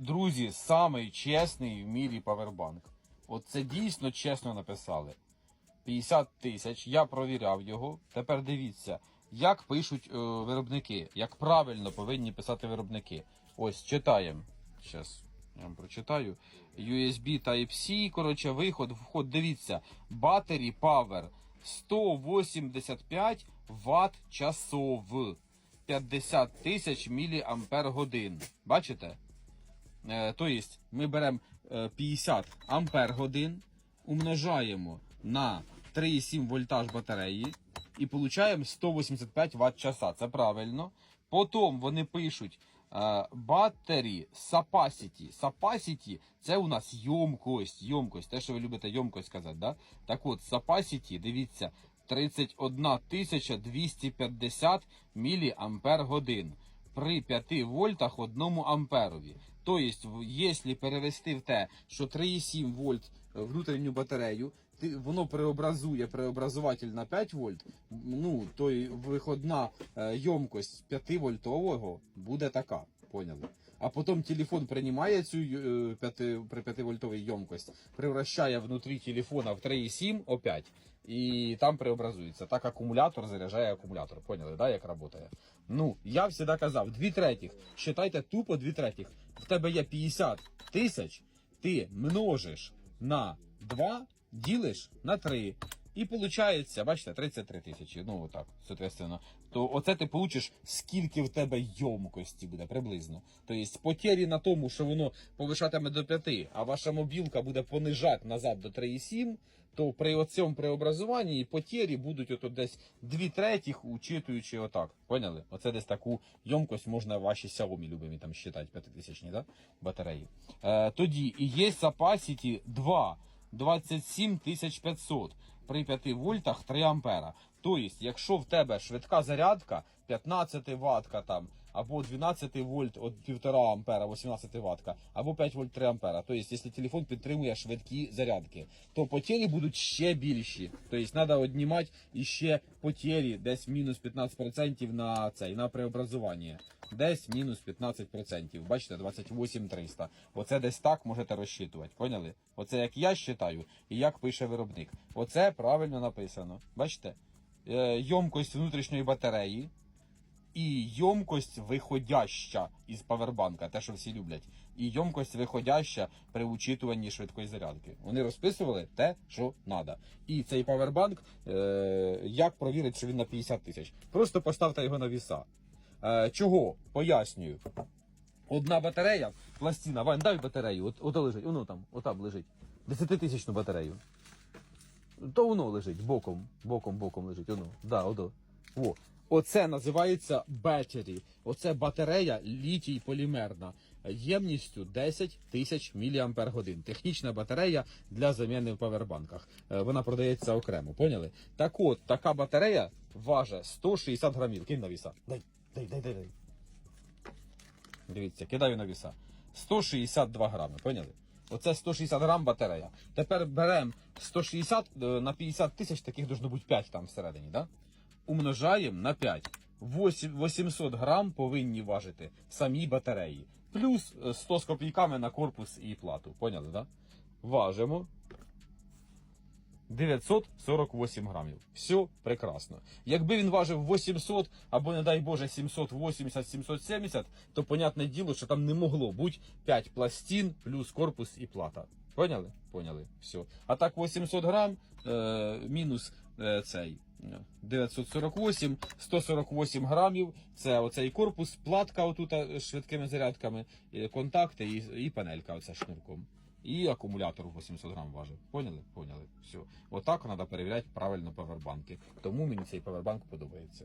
Друзі, самий чесний в мірі павербанк. От це дійсно чесно написали. 50 тисяч, я провіряв його. Тепер дивіться, як пишуть е, виробники, як правильно повинні писати виробники. Ось читаємо. Зараз я вам прочитаю. USB Type-C, коротше, виход, вход. Дивіться. Battery Power 185 Вт часов. 50 тисяч міліампер годин. Бачите? Е, то есть ми беремо е, 50 ампер годин, умножаємо на 3,7 вольтаж батареї і получаємо 185 Вт часа. Це правильно. Потім вони пишуть е, battery capacity. Capacity – це у нас йомкость. Йомкость, те, що ви любите йомкость казати. Да? Так от, capacity, дивіться, 31 250 міліампер годин при 5 вольтах 1 амперові. Тобто, якщо перевести в те, що 3,7 вольт е, внутрішню батарею, воно преобразує преобразуватель на 5 вольт, ну, то виходна е, ємкость 5 вольтового буде така. Поняли? А потім телефон приймає цю е, 5, при 5 вольтовій ємкость, превращає внутрі телефона в 3,7 опять. І там преобразується. Так акумулятор заряджає акумулятор. Поняли, да, як працює? Ну, я завжди казав, дві третіх. Считайте тупо дві третіх. В тебе є 50 тисяч, ти множиш на 2, ділиш на 3. І виходить, бачите, 33 тисячі. Ну, отак, соответственно. То оце ти получиш, скільки в тебе йомкості буде приблизно. Тобто потері на тому, що воно повишатиме до 5, а ваша мобілка буде понижати назад до 3,7, то при цьому преобразуванні і потері будуть ото десь 2 третіх, учитуючи отак. Поняли? Оце десь таку йомкость можна ваші Xiaomi любимі там считати 5000 да? батареї. Е, тоді і є Capacity 2. 27 500 при 5 вольтах 3 ампера. Тобто, якщо в тебе швидка зарядка 15 ватка там, або 12 вольт от 1,5 ампера, 18 ватка, або 5 вольт 3 ампера. Тобто, якщо телефон підтримує швидкі зарядки, то потері будуть ще більші. Тобто, треба віднімати іще потері десь мінус 15% на цей, на преобразування. Десь мінус 15%. Бачите, 28 300. Оце десь так можете розчитувати. Поняли? Оце як я считаю і як пише виробник. Оце правильно написано. Бачите? Е, Йомкость внутрішньої батареї і йомкость виходяща із павербанка, те, що всі люблять, і йомкость виходяща при учитуванні швидкої зарядки. Вони розписували те, що треба. І цей павербанк, е, як провірити, що він на 50 тисяч? Просто поставте його на віса. Е, чого? Пояснюю. Одна батарея, пластина, Вань, дай батарею, от, ото лежить, воно там, отам лежить. 10-тисячну батарею. То воно лежить боком, боком, боком лежить. Воно. Да, ото. О. Оце називається battery. Оце батарея літій полімерна ємністю 10 тисяч мАч. Технічна батарея для заміни в павербанках. Е, Вона продається окремо, поняли? Так от, така батарея важить 160 грамів. Кинь на віса. Дай, дай, дай, дай, дай. Дивіться, кидаю на віса. 162 грами, поняли? Оце 160 грам батарея. Тепер беремо 160 е, на 50 тисяч, таких должно бути 5 там всередині, да? Умножаємо на 5. 8 800 грам повинні важити самі батареї. Плюс е, 100 з копійками на корпус і плату. Поняли, да? Важимо. 948 грамів. Все прекрасно. Якби він важив 800 або, не дай Боже, 780-770, то понятне діло, що там не могло бути 5 пластин плюс корпус і плата. Поняли? Поняли. Все. А так 800 грам е, мінус е, цей. е, 948, 148 грамів. Це оцей корпус, платка отут з швидкими зарядками, е, контакти і, і панелька оця шнурком. І акумулятор 800 грам важить. Поняли? Поняли. Все. Отак треба перевіряти правильно павербанки. Тому мені цей павербанк подобається.